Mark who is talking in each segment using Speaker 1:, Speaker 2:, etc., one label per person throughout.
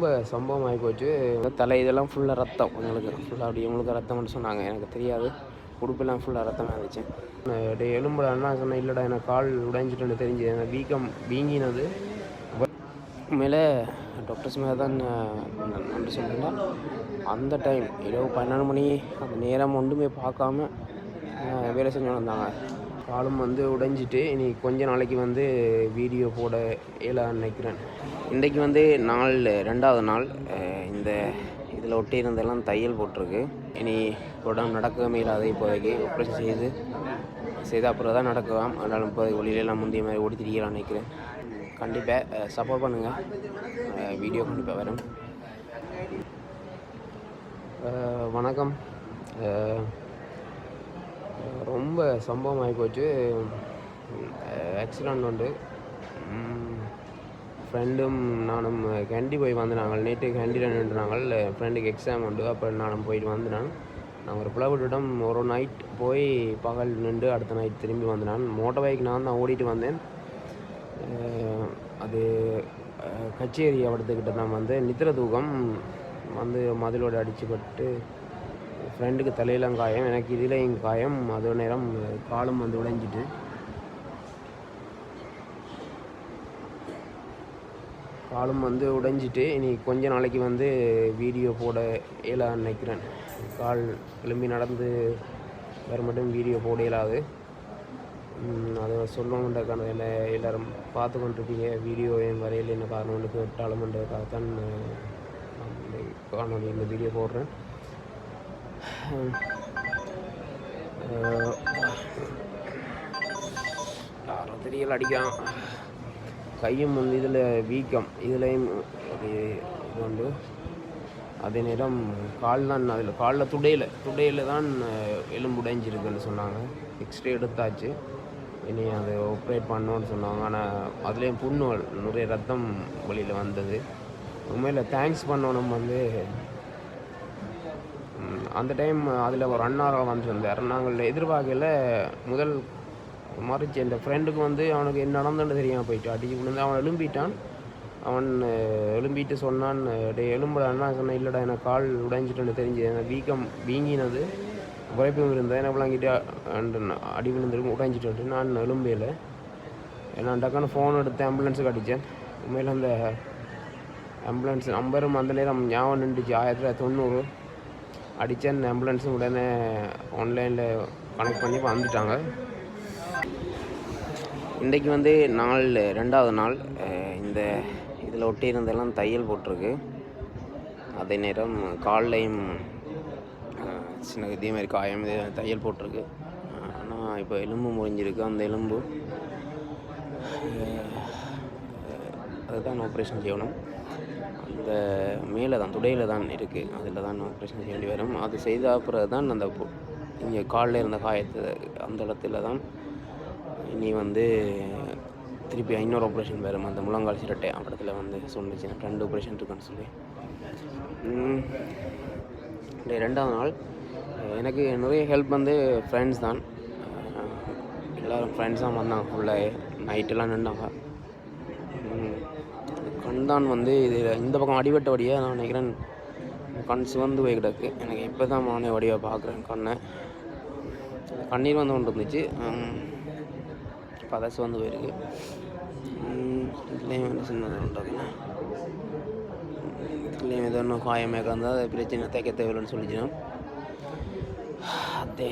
Speaker 1: ரொம்ப சம்பவம் ஆகி போச்சு. தலை இதெல்லாம் ஃபுல்லாக ரத்தம். உங்களுக்கு ஃபுல்லாக அப்படி உங்களுக்கு ரத்தம்னு சொன்னாங்க. எனக்கு தெரியாது. உடுப்பெல்லாம் ஃபுல்லாக ரத்தமாக இருந்துச்சு. டே எலும்புடா என்ன சொன்னேன் இல்லைடா எனக்கு கால் உடைஞ்சிட்டுன்னு தெரிஞ்சு எனக்கு வீக்கம் வீங்கினது. உண்மையிலே டாக்டர்ஸ் மேலே தான் நன்றி சொல்லுங்கள் அந்த டைம் இரவு பன்னெண்டு மணி அந்த நேரம் ஒன்றுமே பார்க்காம வேலை செஞ்சு வந்தாங்க. காலும் வந்து உடைஞ்சிட்டு இனி கொஞ்ச நாளைக்கு வந்து வீடியோ போட இயலான்னு நினைக்கிறேன். இன்றைக்கு வந்து நாள் ரெண்டாவது நாள். இந்த இதில் ஒட்டியிருந்தெல்லாம் தையல் போட்டிருக்கு. இனி உடம்பு நடக்கவே இல்லாத இப்போதைக்கு ஆப்ரேஷன் செய்து செய்து அப்புறம் தான் நடக்கலாம். அதனால் இப்போதைக்கு வெளியிலலாம் முந்தைய மாதிரி ஓடி திரியலாம்னு நினைக்கிறேன். கண்டிப்பாக சப்போர்ட் பண்ணுங்கள் வீடியோ கண்டிப்பாக வரும். வணக்கம். ரொம்ப சம்பவம் ஆகிப்போச்சு ஆக்சிடெண்ட் உண்டு. ஃப்ரெண்டும் நானும் கேண்டி போய் வந்தாங்க நேற்று கேண்டியில் நின்றுனாங்க ஃப்ரெண்டுக்கு எக்ஸாம் உண்டு. அப்போ நானும் போயிட்டு வந்தேன் நான் ஒரு பிளவுட்டிடம் ஒரு நைட் போய் பகல் நின்று அடுத்த நைட் திரும்பி வந்தேன் மோட்டர் பைக் நான் தான் ஓடிட்டு வந்தேன். அது கச்சேரி அவடத்துக்கிட்ட தான் வந்து நித்திர தூக்கம் வந்து மதிலோடு அடிச்சுப்பட்டு ஃப்ரெண்டுக்கு தலையிலாம் காயம் எனக்கு இதுலேயும் காயம். அதே நேரம் காலும் வந்து உடைஞ்சிட்டு. காலும் வந்து உடைஞ்சிட்டு இனி கொஞ்ச நாளைக்கு வந்து வீடியோ போட இயலான்னு நினைக்கிறேன். கால் கிளம்பி நடந்து வேறு மட்டும் வீடியோ போட இயலாது. அதை சொல்லணுன்றக்கான என்ன எல்லோரும் பார்த்து கொண்டிருப்பீங்க வீடியோ என் வரையில் என்ன காரணம்னு கேட்டாலும்ன்றதுக்காகத்தான் அஹ், காணொலி இந்த வீடியோ போடுறேன். அஹ், யாரோ தெரியல அடிக்கிறான். கையும் வந்து இதில் வீக்கம். இதுலேயும் இது உண்டு. அதே நேரம் கால் தான் அதில் காலில் துடையில். துடையில் தான் எலும்பு உடைஞ்சிருக்குன்னு சொன்னாங்க. எக்ஸ்ரே எடுத்தாச்சு. இனி அதை ஆப்ரேட் பண்ணோன்னு சொன்னாங்க. ஆனால் அதுலேயும் புண்ணுகள் நிறைய ரத்தம் வெளியில் வந்தது. உண்மையில் தேங்க்ஸ் பண்ணணும் வந்து. அந்த டைம் அதில் ஒரு அண்ணாராக வந்துருந்தார் நாங்கள் எதிர்பார்க்கல முதல் மறிச்சு. அந்த ஃப்ரெண்டுக்கு வந்து அவனுக்கு என்ன நடந்துன்னு தெரியாமல் போயிட்டு அடிச்சு விழுந்து அவன் எழும்பிட்டான். அவன் எழும்பிட்டு சொன்னான் டே எலும்புடா அண்ணா சொன்னேன் இல்லைடா எனக்கு கால் உடைஞ்சிட்டுன்னு தெரிஞ்சு எனக்கு வீக்கம் வீங்கினது. உழைப்பும் இருந்தேன் என்ன விளங்கிட்டு? அடி விழுந்திருக்கும் உடைஞ்சிட்டு நான் எலும்பையில் நான் டக்குன்னு ஃபோன் எடுத்து ஆம்புலன்ஸுக்கு அடித்தேன். உண்மையில் அந்த ஆம்புலன்ஸ் நம்பரும் அந்த நேரம் ஞாபகம் நின்றுச்சு. ஆயிரத்தி தொள்ளாயிரத்தி தொண்ணூறு. அடித்தேன் ஆம்புலன்ஸும் உடனே ஆன்லைனில் கனெக்ட் பண்ணி வந்துட்டாங்க. இன்றைக்கு வந்து நாள் ரெண்டாவது நாள். இந்த இதில் ஒட்டி இருந்தெல்லாம் தையல் போட்டிருக்கு. அதே நேரம் கால்லையும் சின்ன இதே மாதிரி காயம் தையல் போட்டிருக்கு. ஆனால் இப்போ எலும்பு முறிஞ்சிருக்கு. அந்த எலும்பு அதுதான் ஆப்ரேஷன் செய்யணும். அந்த மேலே தான் துடையில் தான் இருக்குது அதில் தான் ஆப்ரேஷன் செய்ய வேண்டி வரும். அது செய்த அப்புறம் தான் அந்த இங்கே காலில் இருந்த காயத்தை அந்த இடத்துல தான் இனி வந்து திருப்பி இன்னொரு ஆப்ரேஷன் வரும். அந்த முழங்கால் சிரட்டை அந்த இடத்துல வந்து சொன்னிச்சு ரெண்டு ஆப்ரேஷன் இருக்குன்னு சொல்லி. ரெண்டாவது நாள் எனக்கு நிறைய ஹெல்ப் வந்து ஃப்ரெண்ட்ஸ் தான். எல்லோரும் எல்லாரும் ஃப்ரெண்ட்ஸ் தான் வந்தாங்க. ஃபுல்லாக நைட்டெல்லாம் நின்றாங்க தான் வந்து இதில் இந்த பக்கம் அடிபட்ட வழியாக நான் நினைக்கிறேன். கண் சிவந்து போய் கிடக்கு. எனக்கு இப்போ தான் மானே வடிவாக பார்க்குறேன் கண்ணை. கண்ணீர் வந்து கொண்டு இருந்துச்சு பதசு வந்து போயிருக்கு. இதுலேயும் என்ன சின்னது உண்டாக்குங்க இதுலேயும் ஏதோ ஒன்றும் காயமே கந்தால் அது பிரச்சனை தைக்க தேவையில்லைன்னு சொல்லிச்சுன்னா. அதே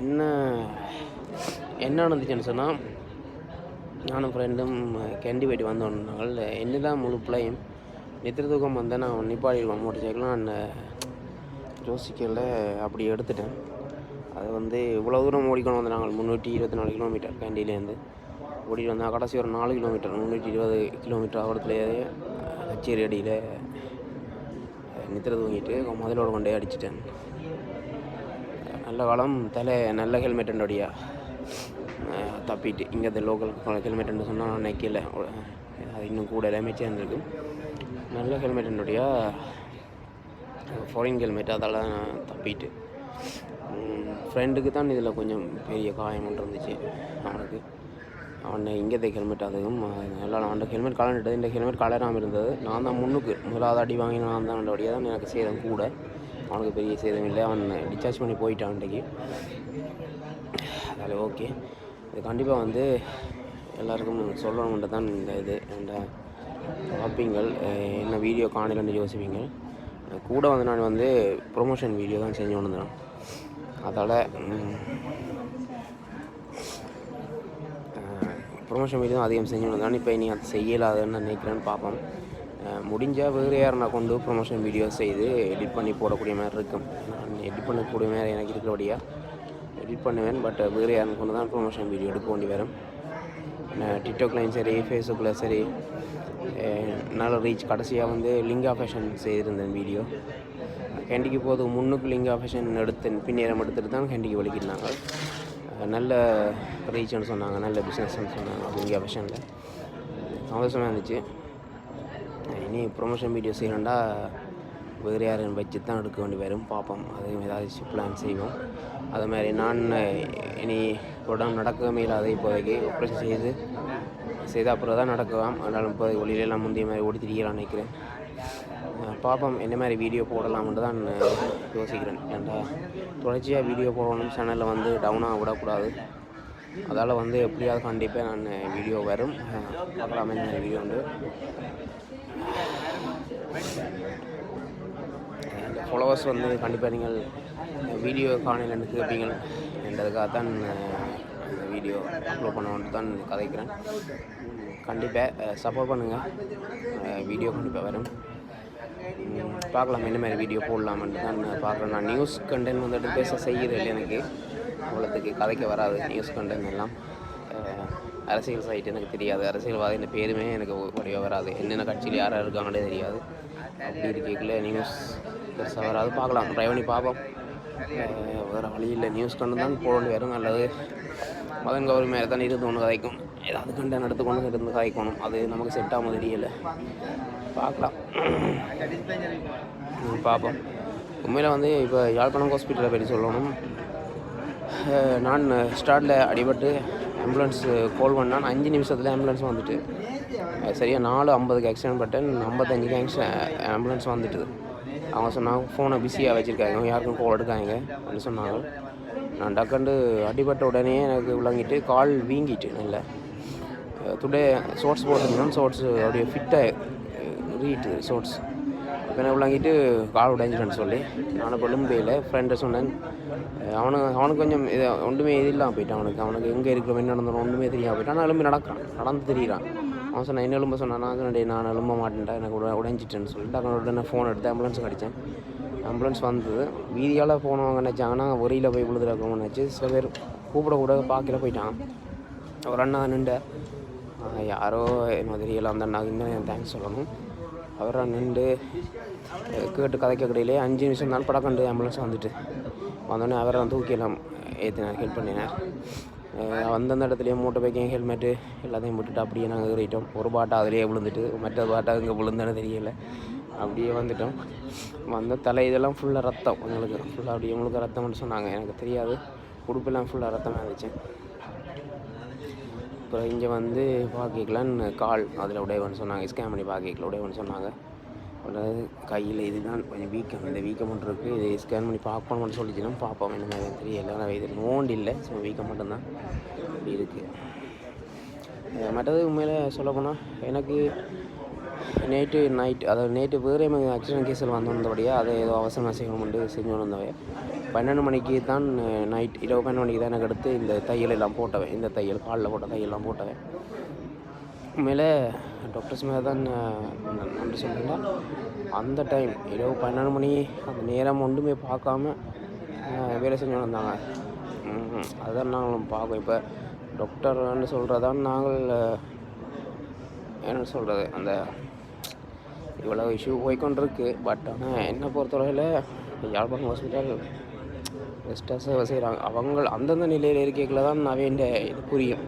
Speaker 1: என்ன என்ன நடந்துச்சுன்னு சொன்னால் நானும் ஃப்ரெண்டும் கேண்டி போயிட்டு வந்தோம் என்ன தான் முழு பிள்ளையும் நித்திர தூக்கம் வந்தேன் நான் நிப்பாடிடுவேன் மோட்டர் சைக்கிளும் அந்த யோசிக்கல அப்படி எடுத்துட்டேன் அது வந்து இவ்வளோ தூரம் ஓடிக்கணும் வந்து நாங்கள் முந்நூற்றி இருபத்தி நாலு கிலோமீட்டர் கேண்டிலேருந்து ஓடிட்டு வந்தால் கடைசி ஒரு நாலு கிலோமீட்டர் முந்நூற்றி இருபது கிலோமீட்டர் ஆகிறதுலேயே கச்சேரி அடியில் நித்திர தூங்கிட்டு முதலோட கொண்டே அடிச்சிட்டேன் நல்ல காலம் தலை நல்ல ஹெல்மெட் ஹெல்மெட்டுண்டோடியா தப்பிட்டு இங்கே இந்த லோக்கல் ஹெல்மெட்டுன்னு சொன்னால் நான் அது இன்னும் கூட டேமேஜ் இருந்திருக்கு நல்ல ஹெல்மெட்னுடைய ஃபாரின் ஹெல்மெட் அதால் நான் தப்பிட்டு. ஃப்ரெண்டுக்கு தான் இதில் கொஞ்சம் பெரிய காயம் ஒன்று இருந்துச்சு அவனுக்கு. அவன் இங்கே ஹெல்மெட் அதுவும் நல்லா அவன் ஹெல்மெட் கலந்துட்டது இந்த ஹெல்மெட் கலராமல் இருந்தது. நான் தான் முன்னுக்கு முதலாவது அடி வாங்கி நான் தான் வழியாக தான் எனக்கு சேதம் கூட. அவனுக்கு பெரிய சேதம் இல்லை. அவன் டிஸ்சார்ஜ் பண்ணி போயிட்டான் அன்றைக்கு. அதில் ஓகே இது கண்டிப்பாக வந்து எல்லாருக்கும் சொல்லணுன்ற தான் இந்த இது. இந்த பார்ப்பீங்கள் என்ன வீடியோ காணலன்னு யோசிப்பீங்க. கூட வந்து நான் வந்து ப்ரொமோஷன் வீடியோ தான் செஞ்சு கொண்டு வந்தேன் அதால் ப்ரொமோஷன் வீடியோ தான் அதிகம் செஞ்சு வந்தான் இப்போ நீ அதை செய்யலாதுன்னு நான் நினைக்கிறேன்னு பார்ப்போம். முடிஞ்சால் வேறு யார் நான் கொண்டு ப்ரொமோஷன் வீடியோ செய்து எடிட் பண்ணி போடக்கூடிய மாதிரி இருக்கும். நான் எடிட் பண்ணக்கூடிய மாதிரி எனக்கு இருக்கிறபடியாக எடிட் பண்ணுவேன் பட் வேறு யாரை கொண்டு தான் ப்ரொமோஷன் வீடியோ எடுக்க வேண்டி வரும். டிக்டாக்லையும் சரி ஃபேஸ்புக்கில் சரி நல்ல ரீச் கடைசியாக வந்து லிங்கா ஃபேஷன் செய்திருந்தேன் வீடியோ கேண்டிக்கு போது முன்னுக்கு லிங்கா ஃபேஷன் எடுத்தேன் பின்னேரம் எடுத்துட்டு தான் கேண்டிக்கு வலிக்கிறாங்க நல்ல ரீச்னு சொன்னாங்க நல்ல பிஸ்னஸ்ன்னு சொன்னாங்க லிங்கா ஃபேஷனில் சந்தோஷமாக இருந்துச்சு. இனி ப்ரொமோஷன் வீடியோ செய்யணுண்டா வேறு யாரும் வச்சு தான் எடுக்க வேண்டி வரும். பார்ப்போம். அதையும் ஏதாச்சும் பிளான் செய்வோம். அது மாதிரி நான் இனி உடம்பு நடக்கவே இல்லாத இப்போதைக்கு ஆப்ரேஷன் செய்து செய்த அப்புறம் தான் நடக்கலாம். அதனால் இப்போ ஒளியிலெல்லாம் முந்தைய மாதிரி ஓடி நினைக்கிறேன். பார்ப்போம். என்ன மாதிரி வீடியோ போடலாம்னு தான் நான் யோசிக்கிறேன். ஏன்டா தொடர்ச்சியாக வீடியோ போடணும். சேனலில் வந்து டவுனாக விடக்கூடாது. அதால் வந்து எப்படியாவது கண்டிப்பாக நான் வீடியோ வரும். பார்க்கலாமே. பார்க்கலாம் என்ன வீடியோ உண்டு ஃபாலோவர்ஸ் வந்து கண்டிப்பாக நீங்கள் வீடியோ காணலன்னு கேட்பீங்க என்றதுக்காக தான் இந்த வீடியோ அப்லோட் பண்ணணுன்ட்டு தான் கதைக்கிறேன். கண்டிப்பாக சப்போர்ட் பண்ணுங்கள் வீடியோ கண்டிப்பாக வரும். பார்க்கலாம் என்ன மாதிரி வீடியோ போடலாம்னு தான் பார்க்குறேன். நான் நியூஸ் கண்டென்ட் வந்துட்டு பேச செய்கிறது இல்லை எனக்கு. அவ்வளோத்துக்கு கதைக்க வராது நியூஸ் கண்டென்ட் எல்லாம். அரசியல் சைட் எனக்கு தெரியாது. அரசியல்வாதி பேருமே எனக்கு வடிவ வராது. என்னென்ன கட்சியில் யார் இருக்காங்கன்னே தெரியாது. அப்படி இருக்கல நியூஸ் பெருசாக வராது பார்க்கலாம். ட்ரை பண்ணி பார்ப்போம். வேறு வழி இல்லை. நியூஸ் கண்டு தான் போட வேண்டி வரும் அல்லது மதன் கௌரி மேலே தான் இருந்து ஒன்று கதைக்கும் ஏதாவது கண்டன் எடுத்துக்கொண்டு இருந்து கதைக்கணும். அது நமக்கு செட் ஆகும் தெரியல. பார்க்கலாம். பார்ப்போம். உண்மையில் வந்து இப்போ யாழ்ப்பாணம் ஹாஸ்பிட்டலை பற்றி சொல்லணும். நான் ஸ்டார்டில் அடிபட்டு ஆம்புலன்ஸ் கால் பண்ணான். அஞ்சு நிமிஷத்தில் ஆம்புலன்ஸ் வந்துட்டு. சரியாக சரியா நாலு ஐம்பதுக்கு ஆக்சிடென்ட் பட்டன். ஐம்பத்தஞ்சுக்கு ஆக்சி ஆம்புலன்ஸ் வந்துட்டுது. அவங்க சொன்னாங்க ஃபோனை பிஸியாக வச்சுருக்காங்க. யாருக்கும் கால் எடுக்காங்க அப்படின்னு சொன்னாங்க. நான் டக்குண்டு அடிபட்ட உடனே எனக்கு விளங்கிட்டு கால் வீங்கிட்டு நல்ல. டுடே ஷோர்ட்ஸ் போட்டிருந்தேன். ஷார்ட்ஸ் அப்படியே ஃபிட்டாக ரீட்டு ஷார்ட்ஸ் இப்போ விளங்கிட்டு கால் உடைஞ்சிட்டேன்னு சொல்லி நான் போயில ஃப்ரெண்டை சொன்னேன். அவனுக்கு அவனுக்கு கொஞ்சம் இது ஒன்றுமே இது இல்லாமல் போயிட்டான் அவனுக்கு. அவனுக்கு எங்கே இருக்கிறோம் என்ன நடந்தோம் ஒன்றுமே தெரியாமல் போயிட்டான். ஆனால் எலும்பி நடக்கிறான் நடந்து தெரியிறான். அவன் சொன்னான் என்ன எலும்ப சொன்னான். நான் சொன்னேன் நான் எலும்ப மாட்டேன்டா எனக்கு உட உடைஞ்சிட்டேன்னு சொல்லிட்டு அவனோட உடனே ஃபோன் எடுத்து ஆம்புலன்ஸ் அடித்தேன் ஆம்புலன்ஸ் வந்தது வீதியால் போனவங்க நினச்சாங்கன்னா ஒரியில் போய் விழுதுறக்கவங்க நினச்சி சில பேர் கூப்பிட கூட பார்க்கல போயிட்டான். ஒரு அண்ணா நின்ற யாரோ என்ன தெரியல அந்த அண்ணா இன்னும் தேங்க்ஸ் சொல்லணும். அவரை நின்று கேட்டு கதைக்க கடையிலே அஞ்சு நிமிஷம் தான் படக்கண்டு ஆம்புலன்ஸ் வந்துட்டு. வந்தோடனே அவரை வந்து தூக்கிடலாம் ஏற்றினார் ஹெல்ப் பண்ணினார் அந்தந்த இடத்துலையும் மூட்டை பைக்கையும் ஹெல்மெட்டு எல்லாத்தையும் விட்டுட்டு அப்படியே நாங்கள் ஏறிட்டோம். ஒரு பாட்டை அதிலேயே விழுந்துட்டு மற்ற பாட்டை அங்கே விழுந்தானு தெரியல. அப்படியே வந்துட்டோம். வந்த தலை இதெல்லாம் ஃபுல்லாக ரத்தம் எங்களுக்கு. ஃபுல்லாக அப்படியே உங்களுக்கு ரத்தம்னு சொன்னாங்க. எனக்கு தெரியாது. உடுப்பெல்லாம் ஃபுல்லாக ரத்தமாக இருந்துச்சு. அப்புறம் இங்கே வந்து பார்க்கலான்னு கால் அதில் உடையவன் சொன்னாங்க ஸ்கேன் பண்ணி பார்க்கல உடையவன் சொன்னாங்க. அதாவது கையில் இதுதான் கொஞ்சம் வீக்கம் இந்த வீக்கம் மட்டும் இருக்குது இதை ஸ்கேன் பண்ணி பார்க்கணும்னு சொல்லிச்சுன்னா பார்ப்போம் என்ன மாதிரி தெரியல. ஆனால் இது நோண்டு இல்லை ஸோ வீக்கம் மட்டும்தான் இப்படி இருக்குது மற்றது உண்மையில் சொல்லப்போனால் எனக்கு நேற்று நைட் அதாவது நேற்று வேறு ஆக்சிடென்ட் கேஸில் வந்து அதை ஏதோ அவசரமாக செய்யணும்னு செஞ்சு வந்தவை பன்னெண்டு மணிக்கு தான் நைட் இரவு பன்னெண்டு மணிக்கு தான் எனக்கு எடுத்து இந்த தையல் எல்லாம் போட்டவேன். இந்த தையல் காலில் போட்ட தையல்லாம் போட்டவேன். உண்மையில் டாக்டர்ஸ் மேலே தான் நன்றி சொல்லுங்கள் அந்த டைம் இரவு பன்னெண்டு மணி அந்த நேரம் ஒன்றுமே பார்க்காம வேலை செஞ்சு வந்தாங்க. அதுதான் நாங்களும் பார்க்கோம். இப்போ டாக்டர்னு சொல்கிறதான் நாங்கள் என்ன சொல்கிறது அந்த இவ்வளோ இஷ்யூ போய்க்கொண்டிருக்கு. பட் ஆனால் என்னை பொறுத்தவரையில் யாழ்ப்பாணம் ஹாஸ்பிட்டல் பெஸ்ட்டாக சேவை செய்கிறாங்க அவங்க அந்தந்த நிலையில் இருக்கைகளை தான் அவையின் இது புரியும்.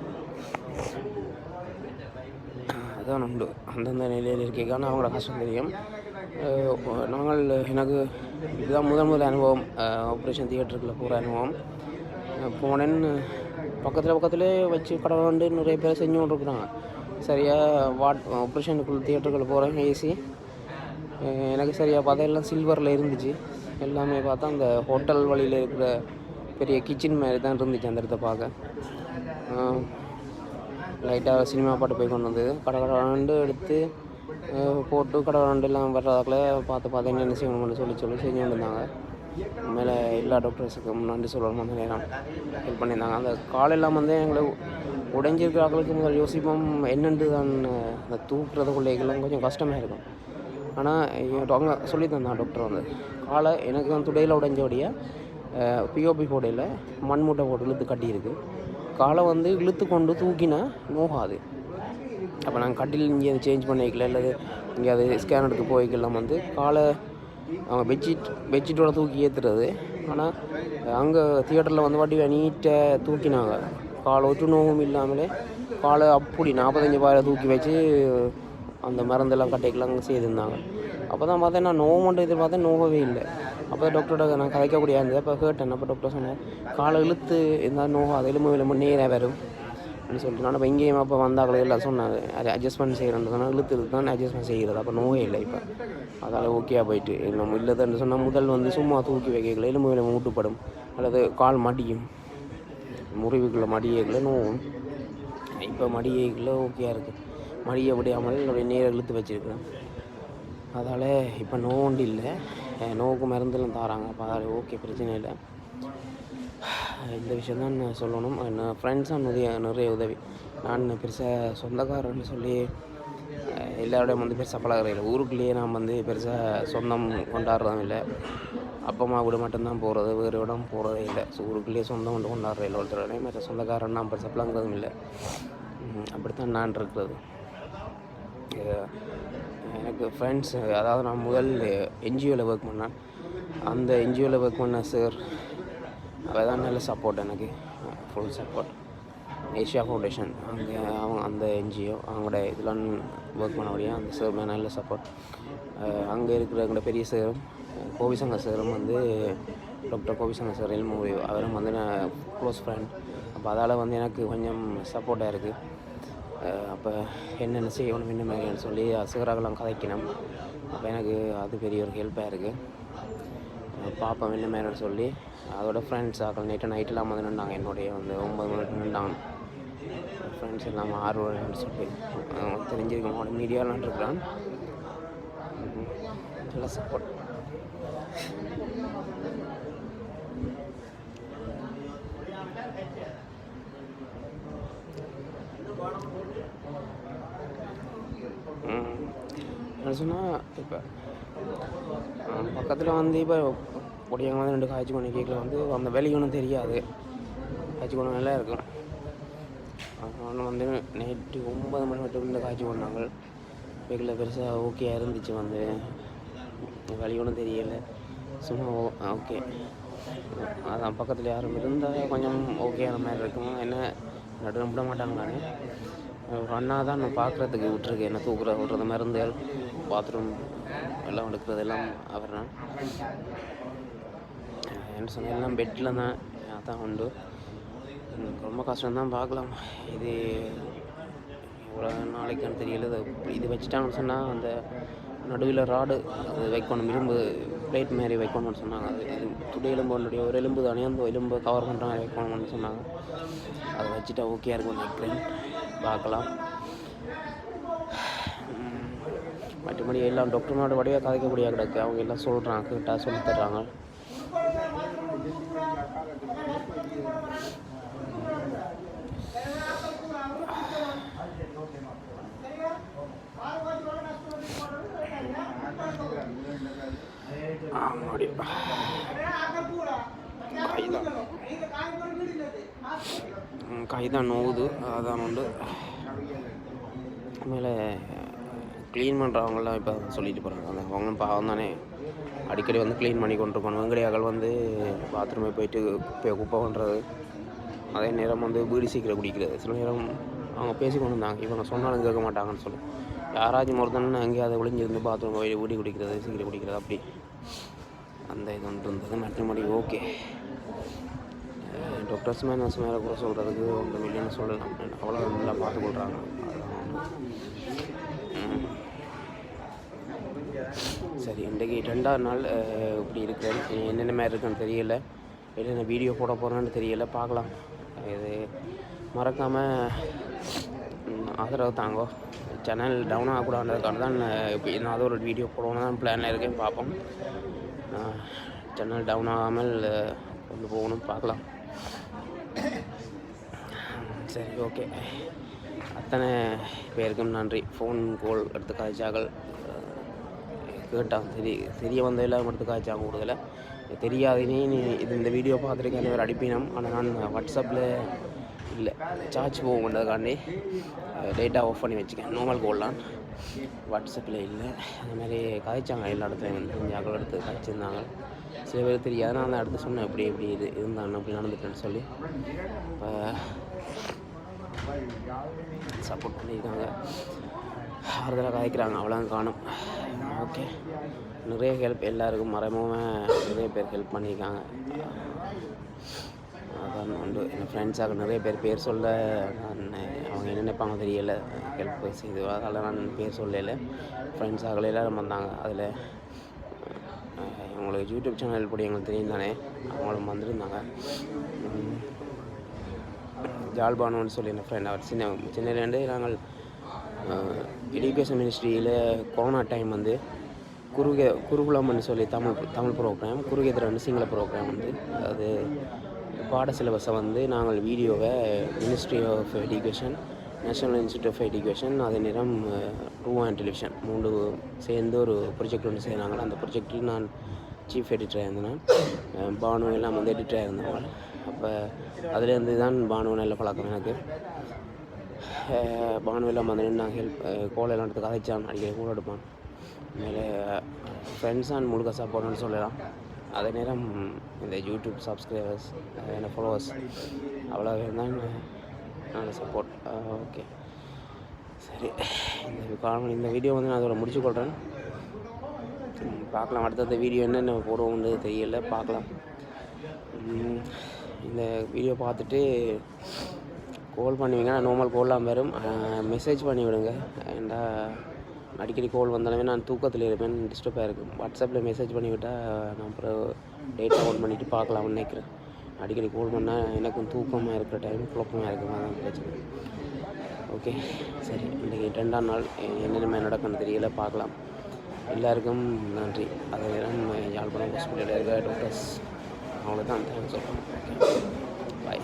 Speaker 1: அதான் உண்டு. அந்தந்த நிலையில் இருக்கைக்கான அவங்களோட கஷ்டம் தெரியும். நாங்கள் எனக்கு இதுதான் முதல் முதல் அனுபவம். ஆப்ரேஷன் தியேட்டருக்குள்ள போகிற அனுபவம். போனேன்னு பக்கத்தில் பக்கத்துலேயே வச்சு கடவுளாண்டு நிறைய பேர் செஞ்சு கொண்டிருக்குறாங்க. சரியாக வாட் ஆப்ரேஷனுக்குள்ள தியேட்டருக்குள்ளே போகிறேன் ஏசி. எனக்கு சரியாக பார்த்தா எல்லாம் சில்வரில் இருந்துச்சு. எல்லாமே பார்த்தா அந்த ஹோட்டல் வழியில் இருக்கிற பெரிய கிச்சன் மாதிரி தான் இருந்துச்சு அந்த இடத்த பார்க்க. லைட்டாக சினிமா பாட்டு போய் கொண்டு வந்தது. கடகடாண்டு எடுத்து போட்டு கடகடாண்டு எல்லாம் வர்றதாக்குள்ள பார்த்து பார்த்து என்ன செய்யணும்னு சொல்லி சொல்லி செஞ்சு கொண்டு மேலே எல்லா டாக்டர்ஸுக்கும் நன்றி சொல்லணும் அந்த நேரம். ஹெல்ப் பண்ணியிருந்தாங்க. அந்த காலெல்லாம் வந்து எங்களை உடைஞ்சிருக்கிற ஆட்களுக்கு முதல் யோசிப்போம் என்னென்று தான் அந்த தூக்குறதுக்குள்ளேக்கெல்லாம் கொஞ்சம் கஷ்டமாக இருக்கும். ஆனால் அவங்க சொல்லி தந்தான் டாக்டர் வந்து. காலை எனக்கு வந்து துடையில் உடைஞ்சோடைய பிஓபி போடையில் மண் மூட்டை போட்டு இழுத்து கட்டியிருக்கு. காலை வந்து இழுத்து கொண்டு தூக்கினா நோகாது அப்போ நாங்கள் கட்டில் இங்கே சேஞ்ச் பண்ணிக்கல இல்லை இங்கே ஸ்கேன் எடுத்து போய்க்கலாம் வந்து காலை அவங்க பெட்ஷீட் பெட்ஷீட்டோட தூக்கி ஏற்றுறது ஆனால் அங்கே தியேட்டரில் வந்து வாட்டி நீட்டாக தூக்கினாங்க. காலை ஒற்று நோவும் இல்லாமலே காலை அப்படி நாற்பத்தஞ்சு பாயில் தூக்கி வச்சு அந்த மருந்தெல்லாம் கட்டைக்கெல்லாம் அங்கே செய்திருந்தாங்க. அப்போ தான் பார்த்தேன் நான் நோவு மட்டும் எதிர்பார்த்தேன் நோகவே இல்லை. அப்போ டாக்டரோட நான் கதைக்கக்கூடிய இருந்தது அப்போ கேட்டேன் அப்போ டாக்டர் சொன்னேன் காலை இழுத்து இருந்தால் அது எலும்பு எலும்பு நேராக வரும். அப்படின்னு சொல்லிட்டு நான் இப்போ இங்கேயும் அப்போ வந்தாங்களே எல்லாம் சொன்னாங்க. அது அட்ஜஸ்ட்மெண்ட் செய்கிறேன் சொன்னால் இழுத்து தான் அட்ஜஸ்ட்மெண்ட் செய்கிறது அப்போ நோயே இல்லை இப்போ. அதால் ஓகேயா போயிட்டு நம்ம இல்லைன்னு சொன்னால் முதல் வந்து சும்மா தூக்கி வைக்கல எலும்பு எலும்பு ஊட்டுப்படும் அல்லது கால் மடியும். முறிவுக்குள்ள மடியைக்குள்ள நோவும். இப்போ மடியைக்குள்ள ஓகேயா இருக்குது மடியை விடாமல் அப்படியே நேரம் இழுத்து வச்சுருக்கேன் அதால் இப்போ நோ நோண்டு இல்லை. நோவுக்கு மருந்தெல்லாம் தராங்க. அப்போ அதால் ஓகே பிரச்சனை இல்லை. இந்த விஷயம் தான் நான் சொல்லணும். நான் ஃப்ரெண்ட்ஸாக நிறைய நிறைய உதவி. நான் பெருசாக சொந்தக்காரன்னு சொல்லி எல்லாரோடையும் வந்து பெருசாக பழகிறதில்ல ஊருக்குள்ளேயே நான் வந்து பெருசாக சொந்தம் கொண்டாடுறதும் இல்லை. அப்பா அம்மா கூட மட்டும்தான் போகிறது வேறு இடம் போகிறதே இல்லை. ஸோ ஊருக்குள்ளேயே சொந்தம் கொண்டு கொண்டாடுற இல்லை. ஒருத்தரோடய மற்ற சொந்தக்காரன் நான் பெருசாக பழங்குறதும் இல்லை. அப்படித்தான் நான் இருக்கிறது. எனக்கு ஃப்ரெண்ட்ஸ் அதாவது நான் முதல் என்ஜிஓவில் ஒர்க் பண்ணேன். அந்த என்ஜிஓவில் ஒர்க் பண்ண சார் அவர் தான் நல்ல சப்போர்ட் எனக்கு. ஃபுல் சப்போர்ட் ஏஷியா ஃபவுண்டேஷன் அங்கே அவங்க அந்த என்ஜிஓ அவங்களோட இதெல்லாம் ஒர்க் பண்ண முடியும் அந்த சார் மேலே நல்ல சப்போர்ட் அங்கே இருக்கிற எங்களோட பெரிய சாரும் கோவிசங்க சாரும் வந்து டாக்டர் கோபிசங்க சார் எல்மூவி அவரும் வந்து நான் க்ளோஸ் ஃப்ரெண்ட் அப்போ அதால் வந்து எனக்கு கொஞ்சம் சப்போர்ட்டாக இருக்குது அப்போ என்னென்ன செய்யணும் என்ன மாதிரின்னு சொல்லி அசுகராகலாம் கதைக்கணும். அப்போ எனக்கு அது பெரிய ஒரு ஹெல்ப்பாக இருக்குது பார்ப்போம் என்ன மாதிரின்னு சொல்லி. அதோட ஃப்ரெண்ட்ஸ் ஆக்கள் நைட்டு நைட்டெல்லாம் வந்து நின்றாங்க என்னுடைய வந்து ஒம்பது மணிக்கு நின்றாங்க ஃப்ரெண்ட்ஸ் எல்லாம் ஆர்வம் சொல்லி. அவன் தெரிஞ்சிருக்கும். அவனோட மீடியாலாம் இருக்கிறான் நல்லா சப்போர்ட் என்ன சொன்னால் இப்போ பக்கத்தில் வந்து இப்போ பொடியாங்க வந்து ரெண்டு காய்ச்சி பண்ணி கேக்கில் வந்து அந்த விலைக்கு ஒன்றும் தெரியாது. காய்ச்சி கொண்டு நல்லா இருக்கும். ஒன்று வந்து நைட்டு ஒன்பது மணி மட்டும் இந்த காய்ச்சி பண்ணாங்க வீட்டில் பெருசாக ஓகே இருந்துச்சு வந்து. வழி ஒன்றும் தெரியலை. சும்மா ஓகே அதான் பக்கத்தில் யாரும் இருந்தால் கொஞ்சம் ஓகேயான மாதிரி இருக்கும். என்ன நடுவில் விட மாட்டாங்க நான். அண்ணா தான் நான் பார்க்குறதுக்கு விட்டுருக்கேன். என்ன தூக்குற விட்றது மருந்துகள் பாத்ரூம் எல்லாம் எடுக்கிறது எல்லாம் அவர் தான் என்ன சொன்ன எல்லாம் பெட்டில் தான் அதான் உண்டு. எனக்கு ரொம்ப கஷ்டம்தான் பார்க்கலாம். இது எவ்வளோ நாளைக்குன்னு தெரியல. இது வச்சுட்டாங்கன்னு சொன்னால் அந்த நடுவில் ராடு அது வைக்கணும் இரும்பு பிளேட் மாதிரி வைக்கணும்னு சொன்னாங்க. அது இது துடி எலும்புடைய ஒரு எலும்பு தானே அந்த எலும்பு கவர் பண்ணுற மாதிரி வைக்கணும்னு சொன்னாங்க. அதை வச்சுட்டா ஓகே இருக்கும் நினைக்கிறேன் பார்க்கலாம். மற்றபடி எல்லாம் டாக்டர்னோட வடிவாக முடியாது கிடக்கு. அவங்க எல்லாம் சொல்கிறாங்க கேட்டால் சொல்லி தர்றாங்க. ஆமாடி ம், கைதான் நோவுது. அதான் உண்டு மேலே க்ளீன் பண்ணுறவங்களாம் இப்போ சொல்லிட்டு போகிறாங்க அந்த அவங்களும் பாவம் தானே. அடிக்கடி வந்து க்ளீன் பண்ணி கொண்டு இருக்கணும் வெங்கடையாக்கள் வந்து பாத்ரூமே போயிட்டு குப்பை குப்பை பண்ணுறது அதே நேரம் வந்து பீடி சீக்கிரம் குடிக்கிறது. சில நேரம் அவங்க பேசி கொண்டு இருந்தாங்க. இவங்க சொன்னாலும் கேட்க மாட்டாங்கன்னு சொல்லி. யாராச்சும் ஒருத்தன் எங்கேயாவது ஒளிஞ்சிருந்து பாத்ரூம் போய் ஊடி குடிக்கிறது சீக்கிரம் குடிக்கிறது அப்படி. அந்த இது ஒன்று இருந்தது. மற்றபடி ஓகே டாக்டர்ஸ் மேலே நர்ஸ் மேலே கூட சொல்கிறதுக்கு ஒன்று மில்லியன் சொல்லலாம். அவ்வளோ நல்லா பார்த்துக்கொள்கிறாங்க சரி இன்றைக்கு ரெண்டாவது நாள் இப்படி இருக்கிறேன். என்னென்ன மாதிரி இருக்குன்னு தெரியல. நான் வீடியோ போட போகிறேன்னு தெரியல. பார்க்கலாம். இது மறக்காமல் ஆதரவு தாங்கோ. சேனல் டவுன் ஆகக்கூடாதுன்றதுக்காக தான் நான் இப்போ நான் ஒரு வீடியோ போடணும்னு தான் பிளானில் இருக்கேன். பார்ப்போம். சேனல் டவுன் ஆகாமல் கொண்டு போகணும். பார்க்கலாம். சரி ஓகே. அத்தனை பேருக்கும் நன்றி. ஃபோன் கால் எடுத்து காய்ச்சாக்கள் கேட்டான். தெரிய தெரிய வந்த எல்லாம் எடுத்து காய்ச்சாங்க கூடுதல தெரியாதுனே நீ இது இந்த வீடியோ பார்த்துருக்கேன் வேறு அடிப்பினம். ஆனால் நான் வாட்ஸ்அப்பில் இல்லை. சார்ஜ் போகுன்றதுக்காண்டி டேட்டா ஆஃப் பண்ணி வச்சுக்கேன். நார்மல் கோல்லாம் வாட்ஸ்அப்பில் இல்லை. அந்த மாதிரி காய்ச்சாங்க எல்லா இடத்துலையும். தெரிஞ்சாக்கள் எடுத்து காய்ச்சிருந்தாங்க. சில பேர் தெரியாது. நான் அந்த அடுத்து சொன்னேன் எப்படி எப்படி இது இருந்தாங்க அப்படி நடந்துட்டேன்னு சொல்லி. இப்போ சப்போர்ட் பண்ணியிருக்காங்க. ஆறுதலாக காய்க்கிறாங்க அவ்வளோ காணும். ஓகே நிறைய ஹெல்ப் எல்லாருக்கும் மறைமும் நிறைய பேர் ஹெல்ப் பண்ணியிருக்காங்க. அதான் உண்டு. என் ஃப்ரெண்ட்ஸாக நிறைய பேர் பேர் சொல்ல நான் அவங்க என்ன நினைப்பாங்க தெரியல. ஹெல்ப் செய்து அதனால் நான் பேர் சொல்லல. ஃப்ரெண்ட்ஸாக எல்லாரும் வந்தாங்க. அதில் உங்களுக்கு யூடியூப் சேனல் படி எங்களுக்கு தெரியும் தானே அவங்களும் வந்திருந்தாங்க. உம், சொல்லி என் ஃப்ரெண்ட் அவர் சின்ன சென்னையிலேருந்து நாங்கள் எஜுகேஷன் மினிஸ்ட்ரியில் கொரோனா டைம் வந்து குருகே குருகுலம்னு சொல்லி தமிழ் தமிழ் ப்ரோக்ராம் குறுகேதரன்னு சிங்கள ப்ரோக்ராம் வந்து அது பாட சிலபஸை வந்து நாங்கள் வீடியோவை ministry of education national institute of education அதே நேரம் டூ அண்ட் டெலிவிஷன் மூன்று சேர்ந்து ஒரு ப்ரொஜெக்ட் ஒன்று செய்கிறாங்க அந்த ப்ரொஜெக்டில் நான் சீஃப் எடிட்டராக இருந்தேன். பானு எல்லாம் வந்து எடிட்டராக இருந்தவங்க. அப்போ அதுலேருந்து தான் பானு நல்ல பழக்கம் எனக்கு. அஹ் பானு எல்லாம் வந்து நான் ஹெல்ப் கோலையெல்லாம் எல்லாம் எடுத்து கதைச்சான். அடிக்கடி கூட எடுப்பான். மேலே ஃப்ரெண்ட்ஸ் அண்ட் முழுக்க சாப்பாடுன்னு சொல்லலாம். அதே நேரம் இந்த யூடியூப் சப்ஸ்கிரைபர்ஸ் என்ன ஃபாலோவர்ஸ் அவ்வளோ தான் நல்ல சப்போர்ட் ஓகே சரி. இந்த காரணம் இந்த வீடியோ வந்து நான் அதோட முடிச்சு கொள்கிறேன் பார்க்கலாம் அடுத்தடுத்த வீடியோ என்னென்ன போடுவோம்னு தெரியல. பார்க்கலாம். இந்த வீடியோ பார்த்துட்டு கால் பண்ணுவீங்க. நான் நார்மல் கோல்லாம் வரும். மெசேஜ் பண்ணி விடுங்க. ஏண்டா அடிக்கடி கோல் வந்தாலுமே நான் தூக்கத்தில் இருப்பேன் டிஸ்டர்பாக இருக்கும். வாட்ஸ்அப்பில் மெசேஜ் பண்ணிவிட்டால் நான் அப்புறம் டேட்டா ஆன் பண்ணிவிட்டு பார்க்கலாம்னு நினைக்கிறேன். அடிக்கடி கோல் பண்ணால் எனக்கும் தூக்கமாக இருக்கிற டைம் குழப்பமாக இருக்கும் அதான் பிரச்சனை. ஓகே சரி. இன்றைக்கி ரெண்டாம் நாள். என்னென்ன நடக்கணும் தெரியல. பார்க்கலாம். எல்லாருக்கும் நன்றி. அதை நேரம் யாழ்ப்பாணம் ஹாஸ்பிட்டலில் இருக்க டாக்டர்ஸ் அவங்களுக்கு தான் தேங்க்ஸ். சொல்லணும் ஓகே பாய்